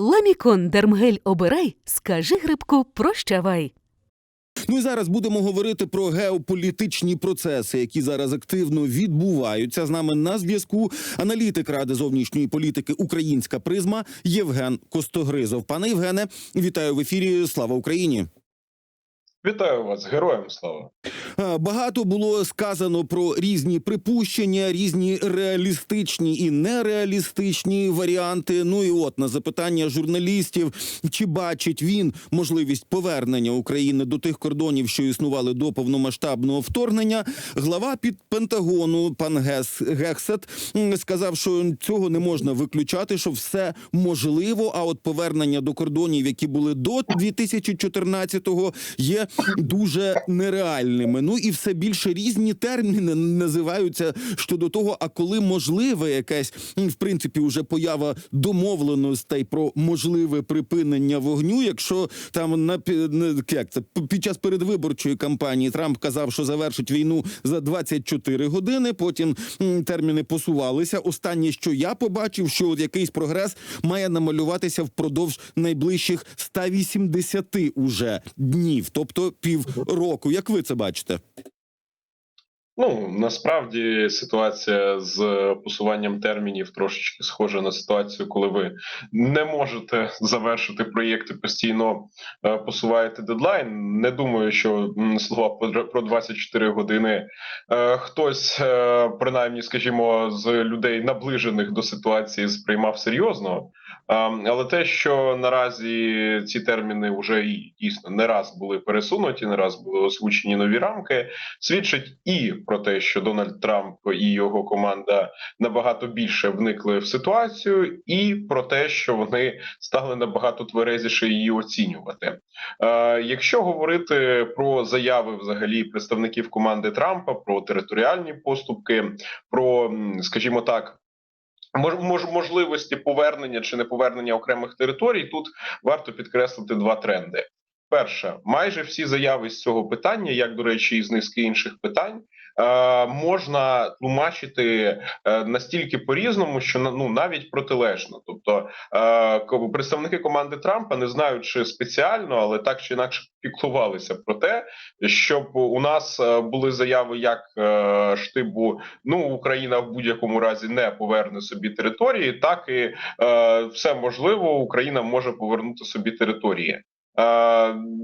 Ламікон Дермгель обирай, скажи грибку прощавай. Ну і зараз будемо говорити про геополітичні процеси, які зараз активно відбуваються. З нами на зв'язку аналітик Ради зовнішньої політики Українська призма Євген Костогризов. Пане Євгене, вітаю в ефірі. Слава Україні! Вітаю вас, героям слава. Е, Багато було сказано про різні припущення, різні реалістичні і нереалістичні варіанти. Ну і от на запитання журналістів, чи бачить він можливість повернення України до тих кордонів, що існували до повномасштабного вторгнення. Глава під Пентагону пан Гес Гексет сказав, що цього не можна виключати, що все можливо. А от повернення до кордонів, які були до 2014-го, є дуже нереальними. Ну і все більше різні терміни називаються щодо того, а коли можливе якась в принципі вже поява домовленостей про можливе припинення вогню, якщо там на як це під час передвиборчої кампанії Трамп казав, що завершить війну за 24 години. Потім терміни посувалися. Останнє, що я побачив, що от якийсь прогрес має намалюватися впродовж найближчих 180 уже днів, тобто півроку. Як ви це бачите? Ну насправді ситуація з посуванням термінів трошечки схожа на ситуацію, коли ви не можете завершити проєкти, постійно е, посуваєте дедлайн. Не думаю, що слова про- про 24 години е, хтось, е, принаймні, скажімо, з людей наближених до ситуації, сприймав серйозно. Ем, Але те, що наразі ці терміни вже дійсно не раз були пересунуті, не раз були озвучені нові рамки, свідчить і про те, що Дональд Трамп і його команда набагато більше вникли в ситуацію, і про те, що вони стали набагато тверезіше її оцінювати. Е, якщо говорити про заяви взагалі представників команди Трампа, про територіальні поступки, про, скажімо так. Мож, мож, можливості повернення чи не повернення окремих територій тут варто підкреслити два тренди. Перше, майже всі заяви з цього питання, як до речі, і з низки інших питань, можна тлумачити е, настільки по-різному, що ну навіть протилежно. Тобто е, представники команди Трампа, не знаючи спеціально, але так чи інакше піклувалися про те, щоб у нас е, були заяви як е, штибу ну Україна в будь-якому разі не поверне собі території, так і е, все можливо, Україна може повернути собі території.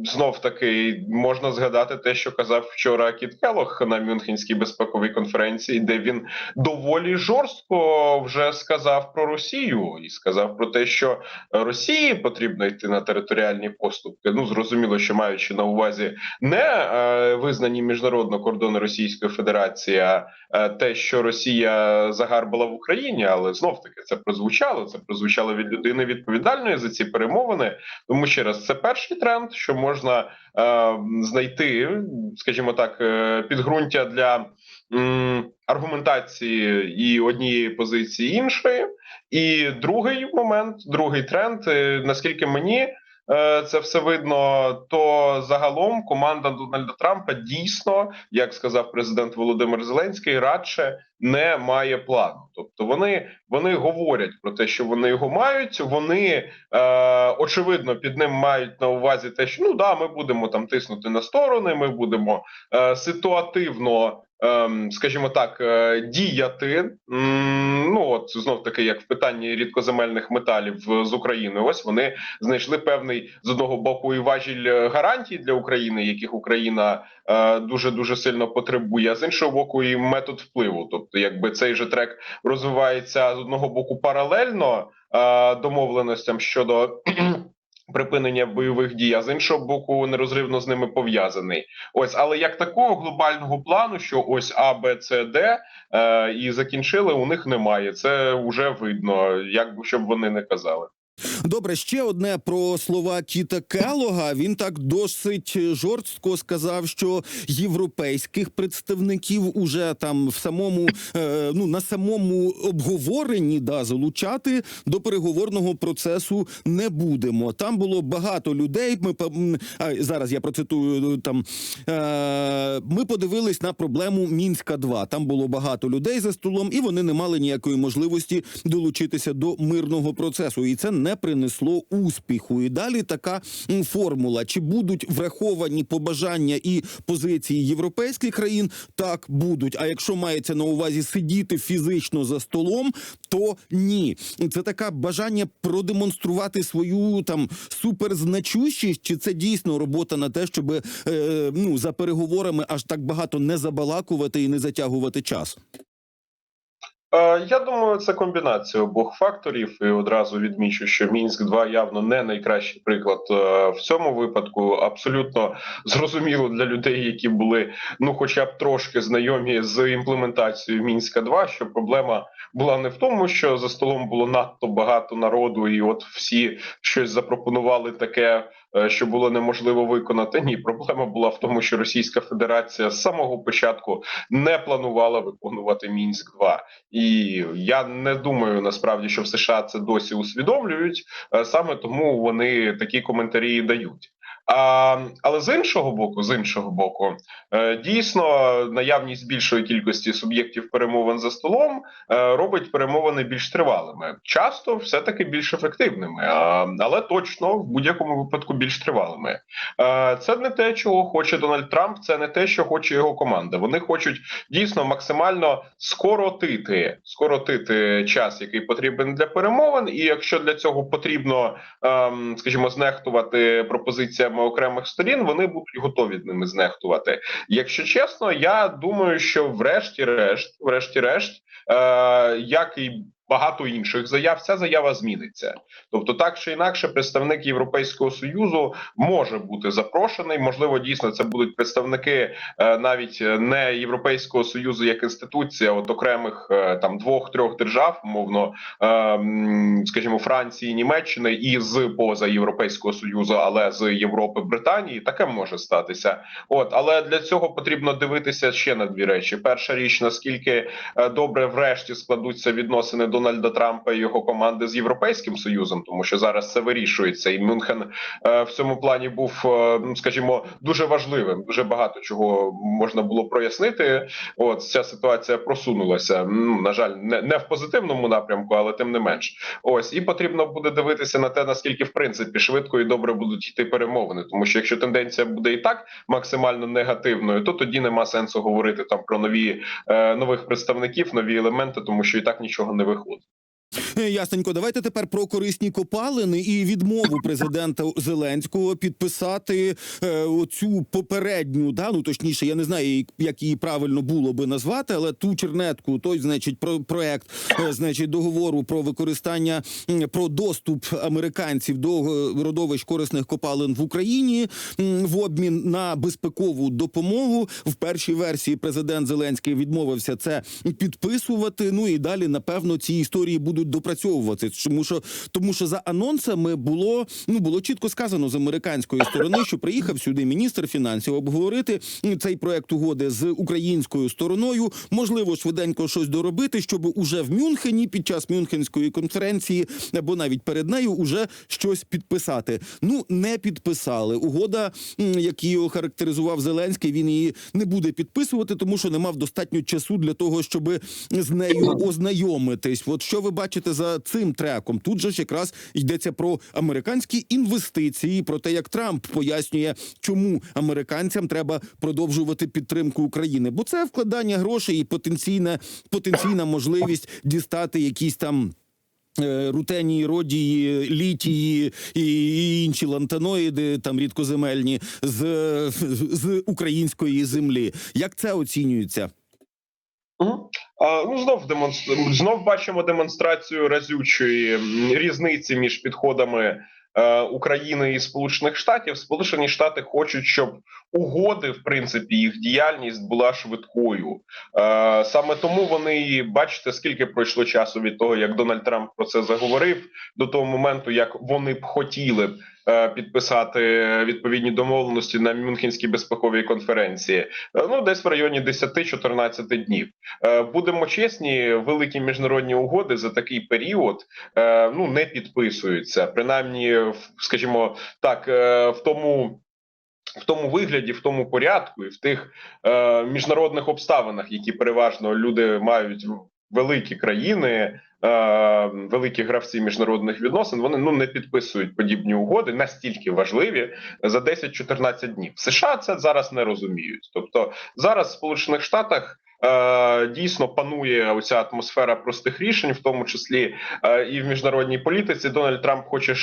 Знов таки можна згадати те, що казав вчора Кіт Келох на Мюнхенській безпековій конференції, де він доволі жорстко вже сказав про Росію і сказав про те, що Росії потрібно йти на територіальні поступки. Ну зрозуміло, що маючи на увазі не е, визнані міжнародно кордони Російської Федерації, а е, те, що Росія загарбала в Україні, але знов таки це прозвучало. Це прозвучало від людини відповідальної за ці перемовини. Тому ще раз, це перший тренд, що можна е, знайти, скажімо так, е, підґрунтя для м, аргументації і однієї позиції іншої. І другий момент, другий тренд, е, наскільки мені це все видно, то загалом команда Дональда Трампа дійсно, як сказав президент Володимир Зеленський, радше не має плану. Тобто вони, вони говорять про те, що вони його мають. Вони е, очевидно під ним мають на увазі те, що ну да, ми будемо там тиснути на сторони, ми будемо е, ситуативно. Ем, Скажімо так, е, діяти ну от знов таки, як в питанні рідкоземельних металів е, з Україною, ось вони знайшли певний з одного боку і важіль е, гарантій для України, яких Україна дуже дуже сильно потребує, а з іншого боку, і метод впливу. Тобто, якби цей же трек розвивається з одного боку паралельно домовленостям щодо. Припинення бойових дій, а з іншого боку, нерозривно з ними пов'язаний. Ось, але як такого глобального плану, що ось А, Б, С, Д е, і закінчили, у них немає. Це вже видно, як щоб вони не казали. Добре, ще одне про слова Кіта Келога. Він так досить жорстко сказав, що європейських представників уже там в самому е, ну на самому обговоренні да залучати до переговорного процесу не будемо. Там було багато людей. Ми а, зараз я процитую там. Е, ми подивились на проблему Мінська 2 Там було багато людей за столом, і вони не мали ніякої можливості долучитися до мирного процесу. І це не принесло успіху. І далі така формула: чи будуть враховані побажання і позиції європейських країн? Так будуть. А якщо мається на увазі сидіти фізично за столом, то ні. Це така бажання продемонструвати свою там суперзначущість, чи це дійсно робота на те, щоб е, ну за переговорами аж так багато не забалакувати і не затягувати час. Е, Я думаю, це комбінація обох факторів, і одразу відмічу, що мінськ 2 явно не найкращий приклад е, в цьому випадку. Абсолютно зрозуміло для людей, які були ну, хоча б трошки знайомі з імплементацією мінська 2 що проблема була не в тому, що за столом було надто багато народу, і от всі щось запропонували таке, що було неможливо виконати. Ні, проблема була в тому, що Російська Федерація з самого початку не планувала виконувати мінськ 2 і я не думаю насправді, що в США це досі усвідомлюють. е, Саме тому вони такі коментарі дають. А, але з іншого боку, з іншого боку, е, дійсно наявність більшої кількості суб'єктів перемовин за столом е, робить перемовини більш тривалими, часто все таки більш ефективними, але точно в будь-якому випадку більш тривалими. Е, Це не те, чого хоче Дональд Трамп, це не те, що хоче його команда. Вони хочуть дійсно максимально скоротити, скоротити час, який потрібен для перемовин. І якщо для цього потрібно, ем, скажімо, знехтувати пропозиціями окремих сторін, вони будуть готові ними знехтувати. Якщо чесно, я думаю, що врешті-решт, врешті-решт, е, як і багато інших заяв, ця заява зміниться. Тобто, так чи інакше, представник Європейського союзу може бути запрошений. Можливо, дійсно це будуть представники е, навіть не Європейського союзу як інституція, от окремих е, там двох-трьох держав, умовно, е, скажімо, Франції, Німеччини і з поза Європейського союзу, але з Європи, Британії, таке може статися. От, але для цього потрібно дивитися ще на дві речі: перша річ, наскільки добре врешті складуться відносини Дональда Трампа і його команди з Європейським Союзом, тому що зараз це вирішується, і Мюнхен е, в цьому плані був, е, ну, скажімо, дуже важливим. Дуже багато чого можна було прояснити. От ця ситуація просунулася. Ну, на жаль, не, не в позитивному напрямку, але тим не менш. Ось і потрібно буде дивитися на те, наскільки в принципі швидко і добре будуть йти перемовини. Тому що якщо тенденція буде і так максимально негативною, то тоді нема сенсу говорити там про нові е, нових представників, нові елементи, тому що і так нічого не виходить. Е, Ясненько, давайте тепер про корисні копалини і відмову президента Зеленського підписати е, оцю попередню, да, ну точніше, я не знаю, як її правильно було би назвати, але ту чернетку, той, значить, про проект, е, значить, договору про використання про доступ американців до е, родовищ корисних копалин в Україні в обмін на безпекову допомогу. В першій версії президент Зеленський відмовився це підписувати. Ну і далі, напевно, ці історії будуть допрацьовувати. Тому що тому, що за анонсами було ну було чітко сказано з американської сторони, що приїхав сюди міністр фінансів обговорити цей проект угоди з українською стороною. Можливо, швиденько щось доробити, щоб уже в Мюнхені під час Мюнхенської конференції або навіть перед нею уже щось підписати. Ну не підписали. Угода, як її охарактеризував Зеленський, він її не буде підписувати, тому що не мав достатньо часу для того, щоб з нею ознайомитись. От що ви бачите за цим треком? Тут же ж якраз йдеться про американські інвестиції, про те, як Трамп пояснює, чому американцям треба продовжувати підтримку України, бо це вкладання грошей і потенційна потенційна можливість дістати якісь там. е, Рутенії, родії, літії і інші лантаноїди, там рідкоземельні з, з української землі. Як це оцінюється? А, ну знов демонстр... знов бачимо демонстрацію разючої різниці між підходами е, України і Сполучених Штатів. Сполучені Штати хочуть, щоб угоди, в принципі, їх діяльність була швидкою. Е, саме тому вони бачите, скільки пройшло часу від того, як Дональд Трамп про це заговорив, до того моменту, як вони б хотіли підписати відповідні домовленості на Мюнхенській безпековій конференції. Е, ну десь в районі 10-14 днів. Е, Будемо чесні, великі міжнародні угоди за такий період е, ну не підписуються, принаймні, скажімо так, е, в тому. В тому вигляді, в тому порядку, і в тих е, міжнародних обставинах, які переважно люди мають великі країни. е, Великі гравці міжнародних відносин вони ну не підписують подібні угоди настільки важливі за 10-14 днів. США це зараз не розуміють. Тобто зараз в Сполучених Штатах дійсно панує оця атмосфера простих рішень, в тому числі е, і в міжнародній політиці. Дональд Трамп хоче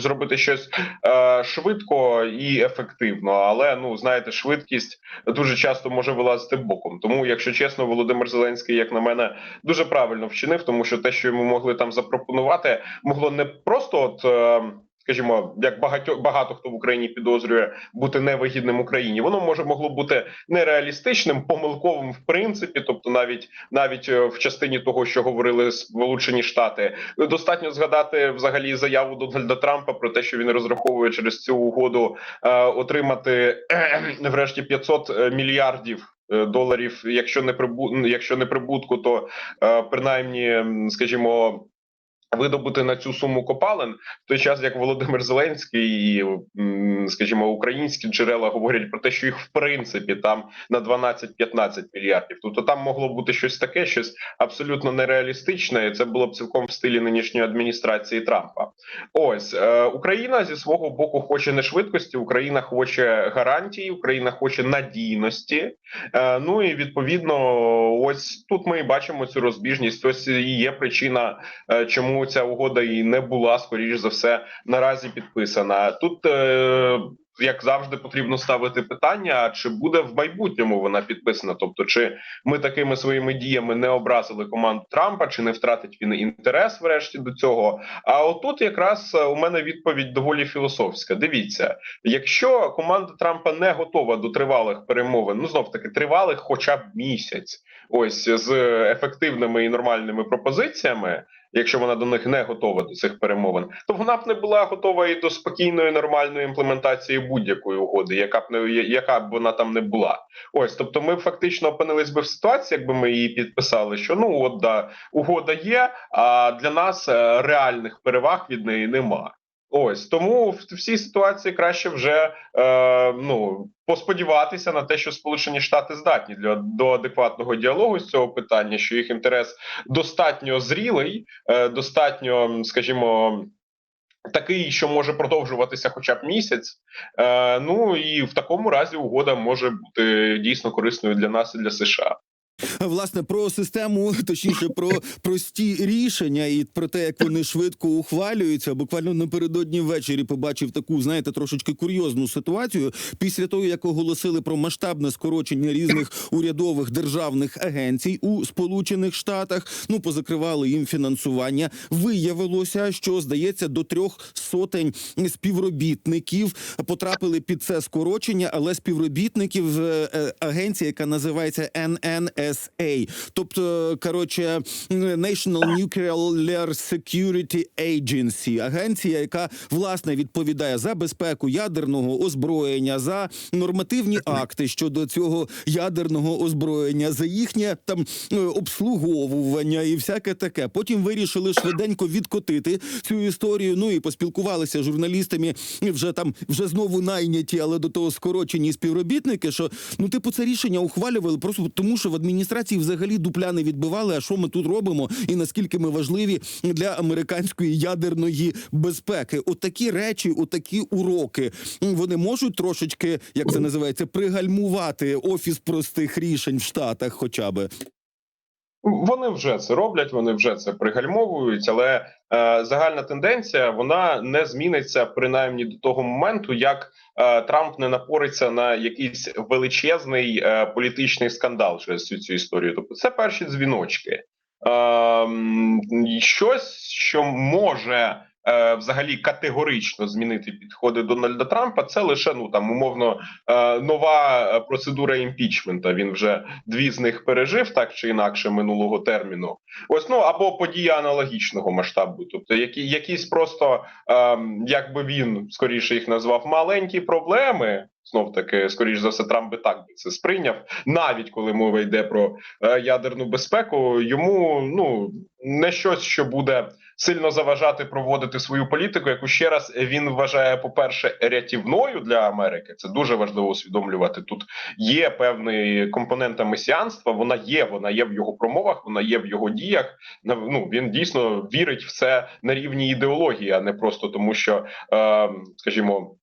зробити щось е, швидко і ефективно, але ну знаєте, швидкість дуже часто може вилазити боком. Тому, якщо чесно, Володимир Зеленський, як на мене, дуже правильно вчинив, тому що те, що йому могли там запропонувати, могло не просто от. Е, Скажімо, як багато багато хто в Україні підозрює бути невигідним Україні, воно може могло бути нереалістичним, помилковим в принципі, тобто навіть навіть е, в частині того, що говорили Сполучені Штати, достатньо згадати взагалі заяву Дональда Трампа про те, що він розраховує через цю угоду е, отримати е, врешті 500 мільярдів. е, Доларів, якщо не прибу... якщо не прибутку, то е, принаймні, скажімо, видобути на цю суму копалин, в той час як Володимир Зеленський і, скажімо, українські джерела говорять про те, що їх в принципі там на 12-15 мільярдів. Тобто там могло бути щось таке, щось абсолютно нереалістичне, і це було б цілком в стилі нинішньої адміністрації Трампа. Ось е, Україна зі свого боку хоче не швидкості, Україна хоче гарантії, Україна хоче надійності. Е, ну і відповідно, ось тут ми і бачимо цю розбіжність. Ось і є причина, е, чому ця угода і не була скоріш за все наразі підписана. Тут е, як завжди потрібно ставити питання: чи буде в майбутньому вона підписана? Тобто, чи ми такими своїми діями не образили команду Трампа, чи не втратить він інтерес врешті до цього? А отут якраз е, у мене відповідь доволі філософська. Дивіться, якщо команда Трампа не готова до тривалих перемовин, ну знов таки тривалих, хоча б місяць, ось з ефективними і нормальними пропозиціями. Якщо вона до них не готова до цих перемовин, то вона б не була готова і до спокійної нормальної імплементації будь-якої угоди, яка б не яка б вона там не була. Ось, тобто, ми фактично опинились би в ситуації, якби ми її підписали, що ну от да, угода є, а для нас е, реальних переваг від неї нема. Ось тому в цій ситуації краще вже е, ну посподіватися на те, що Сполучені Штати здатні для до адекватного діалогу з цього питання, що їх інтерес достатньо зрілий, е, достатньо, скажімо. Такий, що може продовжуватися хоча б місяць, е, ну і в такому разі угода може бути дійсно корисною для нас і для США. Власне, про систему, точніше, про прості рішення і про те, як вони швидко ухвалюються. Буквально напередодні ввечері побачив таку, знаєте, трошечки курйозну ситуацію. Після того, як оголосили про масштабне скорочення різних урядових державних агенцій у Сполучених Штатах, ну позакривали їм фінансування. Виявилося, що здається до трьох сотень співробітників потрапили під це скорочення, але співробітників е, е, агенції, яка називається NNSA, тобто коротше National Nuclear Security Agency, агенція, яка власне відповідає за безпеку ядерного озброєння, за нормативні акти щодо цього ядерного озброєння, за їхнє там е, обслуговування і всяке таке. Потім вирішили швиденько відкотити цю історію. Ну і поспілкувалися з журналістами вже там вже знову найняті, але до того скорочені співробітники. Що ну, типу, це рішення ухвалювали просто тому, що в адміністрації взагалі дупля не відбивали. А що ми тут робимо, і наскільки ми важливі для американської ядерної безпеки? Отакі речі, отакі уроки вони можуть трошечки, як це називається, пригальмувати офіс простих рішень в Штатах, хоча би. Вони вже це роблять, вони вже це пригальмовують, але е, загальна тенденція вона не зміниться принаймні до того моменту, як е, Трамп не напориться на якийсь величезний е, політичний скандал через цю цю історію. Тобто, це перші дзвіночки. Е, щось, що може е, взагалі категорично змінити підходи Дональда Трампа, це лише ну там умовно е, нова е, процедура імпічмента. Він вже дві з них пережив так чи інакше минулого терміну. Ось ну або подія аналогічного масштабу, тобто які якісь просто ем, як би він скоріше їх назвав маленькі проблеми. Знов таки, скоріш за все, Трамп би так би це сприйняв, навіть коли мова йде про ядерну безпеку. Йому ну не щось, що буде сильно заважати проводити свою політику, яку ще раз він вважає, по перше, рятівною для Америки. Це дуже важливо усвідомлювати. Тут є певний компонента месіанства. Вона є, вона є в його промовах, вона є в його діях. Ну він дійсно вірить в це на рівні ідеології, а не просто тому, що, е, скажімо.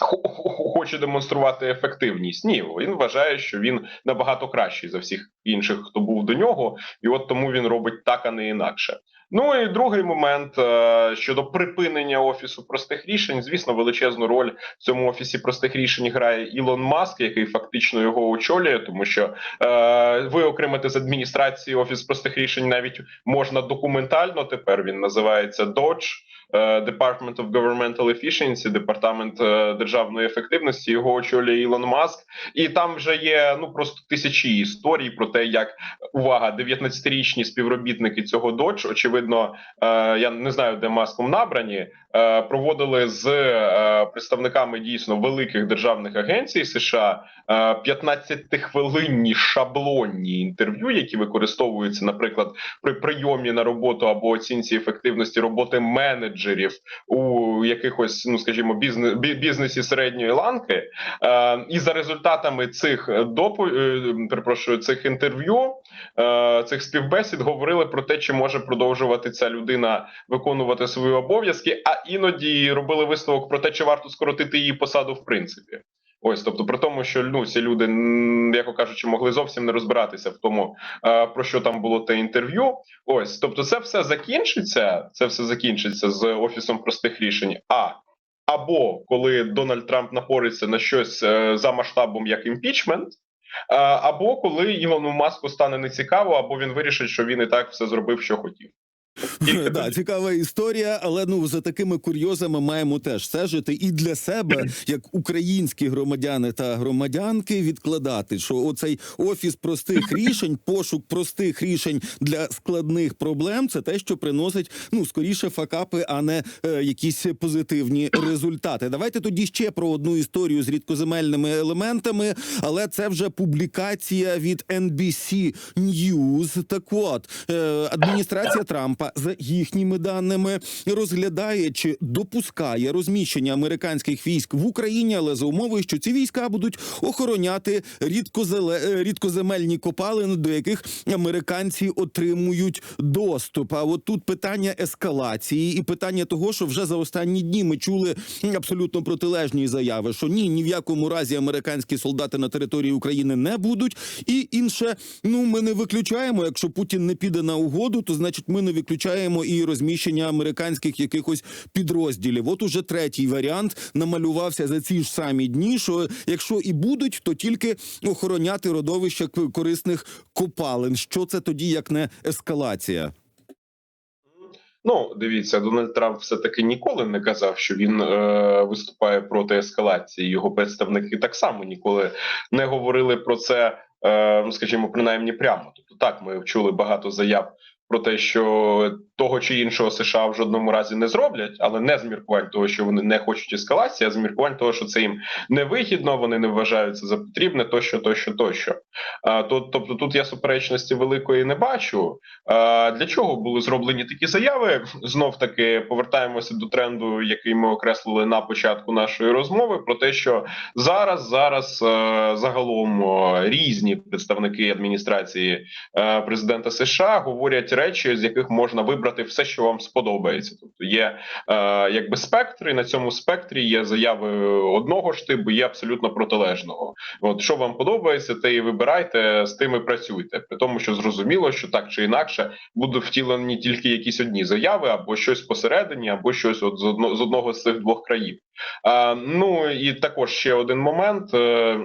хо- хо- Хоче демонструвати ефективність. Ні, він вважає, що він набагато кращий за всіх інших, хто був до нього, і от тому він робить так, а не інакше. Ну і другий момент е, щодо припинення офісу простих рішень. Звісно, величезну роль в цьому офісі простих рішень грає Ілон Маск, який фактично його очолює, тому що е, виокремити з адміністрації офіс простих рішень навіть можна документально. Тепер він називається DOGE, е, Department of Governmental Efficiency, департамент е, державної ефективності. Його очолює Ілон Маск, і там вже є ну просто тисячі історій про те, як увага, 19-річні співробітники цього DOGE, очевидно, е, я не знаю, де маском набрані, е, проводили з е, представниками дійсно великих державних агенцій США е, 15-хвилинні шаблонні інтерв'ю, які використовуються, наприклад, при прийомі на роботу або оцінці ефективності роботи менеджерів у якихось, ну скажімо, бізнес бізнесі середньої ланки. Е, і за результатами цих допу, е, перепрошую, цих інтерв'ю, е, цих співбесід говорили про те, чи може продовжувати ця людина виконувати свої обов'язки, а іноді робили висновок про те, чи варто скоротити її посаду в принципі. Ось, тобто, при тому, що ну ці люди, яко кажучи, могли зовсім не розбиратися в тому, е, про що там було те інтерв'ю. Ось, тобто, це все закінчиться. Це все закінчиться з офісом простих рішень. А або коли Дональд Трамп напориться на щось е, за масштабом як імпічмент. е, Або коли Ілону Маску стане нецікаво, або він вирішить, що він і так все зробив, що хотів. Да, цікава історія, але ну за такими курйозами маємо теж стежити і для себе, як українські громадяни та громадянки, відкладати, що оцей офіс простих рішень, пошук простих рішень для складних проблем, це те, що приносить ну скоріше факапи, а не е, якісь позитивні результати. Давайте тоді ще про одну історію з рідкоземельними елементами, але це вже публікація від NBC News. Так от е, адміністрація Трампа за їхніми даними розглядає чи допускає розміщення американських військ в Україні, але за умови, що ці війська будуть охороняти рідкозеле, е, рідкоземельні копалини, до яких американці отримують доступ. А от тут питання ескалації і питання того, що вже за останні дні ми чули абсолютно протилежні заяви, що ні, ні в якому разі американські солдати на території України не будуть. І інше, ну ми не виключаємо. Якщо Путін не піде на угоду, то значить ми не виключаємо і розміщення американських якихось підрозділів. От уже третій варіант намалювався за ці ж самі дні. Що якщо і будуть, то тільки охороняти родовища корисних копалин. Що це тоді, як не ескалація? Ну, дивіться, Дональд Трамп все таки ніколи не казав, що він е, виступає проти ескалації. Його представники так само ніколи не говорили про це, е, ну, скажімо, принаймні прямо. Тобто, так ми чули багато заяв про те, що того чи іншого США в жодному разі не зроблять, але не з міркувань того, що вони не хочуть ескалації, а з міркувань того, що це їм невигідно, вони не вважають це за потрібне, тощо, тощо, тощо. Тобто тут я суперечності великої не бачу. Для чого були зроблені такі заяви? Знов таки повертаємося до тренду, який ми окреслили на початку нашої розмови, про те, що зараз зараз е, загалом різні представники адміністрації е, президента США говорять речі, з яких можна вибрати все, що вам сподобається. Тобто є е, якби спектр, і на цьому спектрі є заяви одного ж типу, є абсолютно протилежного. От що вам подобається, те і вибирайте, з тим і працюйте. При тому, що зрозуміло, що так чи інакше будуть втілені тільки якісь одні заяви, або щось посередині, або щось от з одно з одного з цих двох країв. А, ну і також ще один момент. е,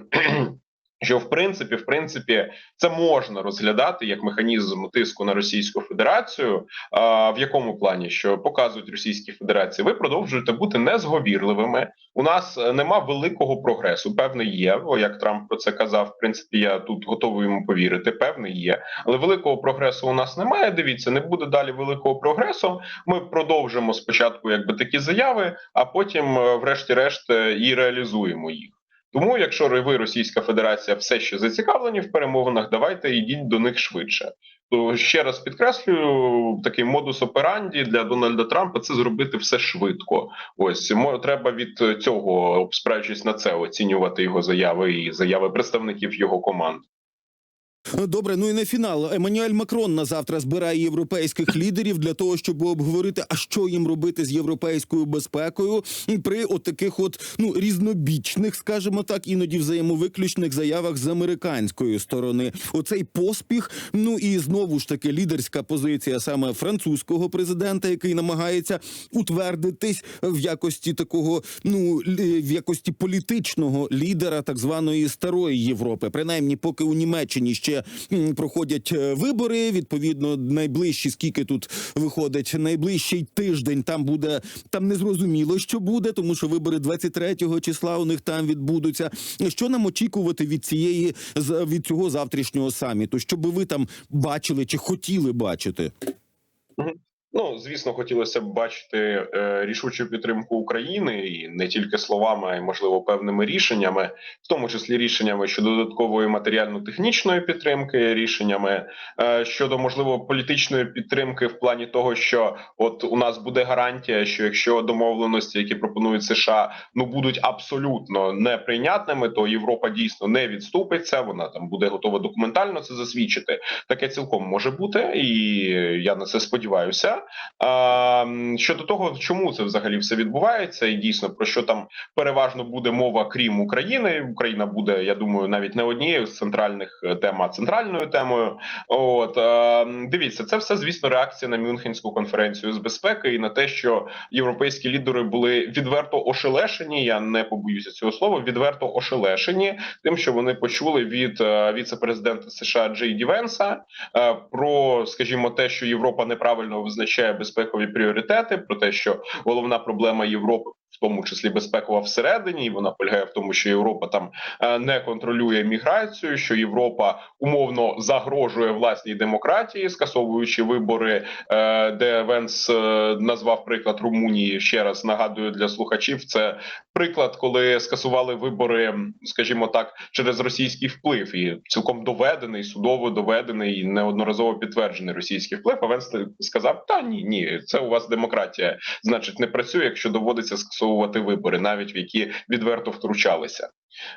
Що в принципі, в принципі, це можна розглядати як механізм тиску на Російську Федерацію. А в якому плані що показують Російській Федерації, ви продовжуєте бути незговірливими. У нас е, нема великого прогресу. Певний є. Як Трамп про це казав. В принципі, я тут готовий йому повірити. Певний є, але великого прогресу у нас немає. Дивіться, не буде далі великого прогресу. Ми продовжимо спочатку, якби такі заяви, а потім, е, врешті-решт, е, і реалізуємо їх. Тому, якщо ви Російська Федерація все ще зацікавлені в перемовинах, давайте йдіть до них швидше. То ще раз підкреслюю, такий модус операнді для Дональда Трампа це зробити все швидко. Ось мо- треба від цього, спираючись на це, оцінювати його заяви і заяви представників його команд. Добре, ну і на фінал. Еммануель Макрон на завтра збирає європейських лідерів для того, щоб обговорити, а що їм робити з європейською безпекою при отаких от ну різнобічних, скажімо так, іноді взаємовиключних заявах з американської сторони. Оцей поспіх. Ну і знову ж таки лідерська позиція саме французького президента, який намагається утвердитись в якості такого, ну в якості політичного лідера так званої старої Європи. Принаймні, поки у Німеччині ще м, проходять е, вибори. Відповідно, найближчі скільки тут виходить, найближчий тиждень там буде там незрозуміло, що буде, тому що вибори 23 числа у них там відбудуться. Що нам очікувати від цієї від цього завтрашнього саміту? Що би ви там бачили чи хотіли бачити? Ну, звісно, хотілося б бачити е, рішучу підтримку України і не тільки словами, а й можливо певними рішеннями, в тому числі рішеннями щодо додаткової матеріально-технічної підтримки, рішеннями е, щодо можливо політичної підтримки в плані того, що от у нас буде гарантія, що якщо домовленості, які пропонують США, ну будуть абсолютно неприйнятними, то Європа дійсно не відступиться. Вона там буде готова документально це засвідчити. Таке цілком може бути, і я на це сподіваюся. А, щодо того, чому це взагалі все відбувається, і дійсно про що там переважно буде мова, крім України. Україна буде, я думаю, навіть не однією з центральних е, тем, а центральною темою. От а, дивіться, це все звісно реакція на Мюнхенську конференцію з безпеки і на те, що європейські лідери були відверто ошелешені. Я не побоюся цього слова. Відверто ошелешені тим, що вони почули від е, віце-президента США Джей Ді Венса е, про, скажімо, те, що Європа неправильно визначає безпекові пріоритети, про те, що головна проблема Європи. В тому числі безпекова всередині, і вона полягає в тому, що Європа там е, не контролює міграцію, що Європа умовно загрожує власній демократії, скасовуючи вибори, е, де Венс е, назвав приклад Румунії. Ще раз нагадую для слухачів. Це приклад, коли скасували вибори, скажімо так, через російський вплив, і цілком доведений, судово доведений і неодноразово підтверджений російський вплив. А Венс сказав: Та ні, ні, це у вас демократія, значить, не працює, якщо доводиться скасовувати вибори, навіть в які відверто втручалися.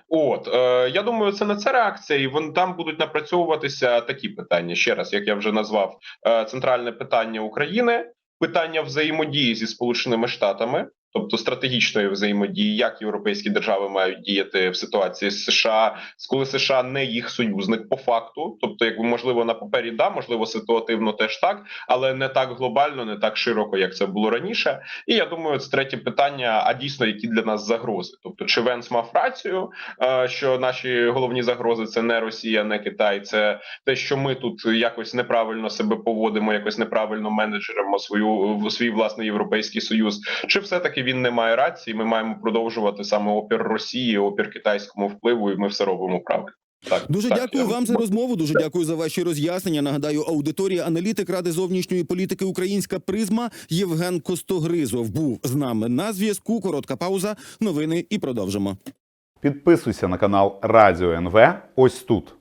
От е, я думаю, це не це реакція, і вони там будуть напрацьовуватися такі питання. Ще раз, як я вже назвав, е, центральне питання України, питання взаємодії зі Сполученими Штатами. Тобто стратегічної взаємодії, як європейські держави мають діяти в ситуації з США, коли США не їх союзник по факту, тобто, якби можливо на папері да, можливо, ситуативно теж так, але не так глобально, не так широко, як це було раніше. І я думаю, це третє питання: а дійсно, які для нас загрози? Тобто, чи Венс мав рацію, е, що наші головні загрози це не Росія, не Китай, це те, що ми тут якось неправильно себе поводимо, якось неправильно менеджеримо свою свій власний європейський союз. Чи все таки він не має рації? Ми маємо продовжувати саме опір Росії, опір китайському впливу, і ми все робимо правильно. Так Дуже так, дякую я- вам за розмову. Дуже дякую за ваші роз'яснення. Нагадаю, аудиторія аналітик Ради зовнішньої політики Українська призма Євген Костогризов був з нами на зв'язку. Коротка пауза. Новини і продовжимо. Підписуйся на канал Радіо НВ ось тут.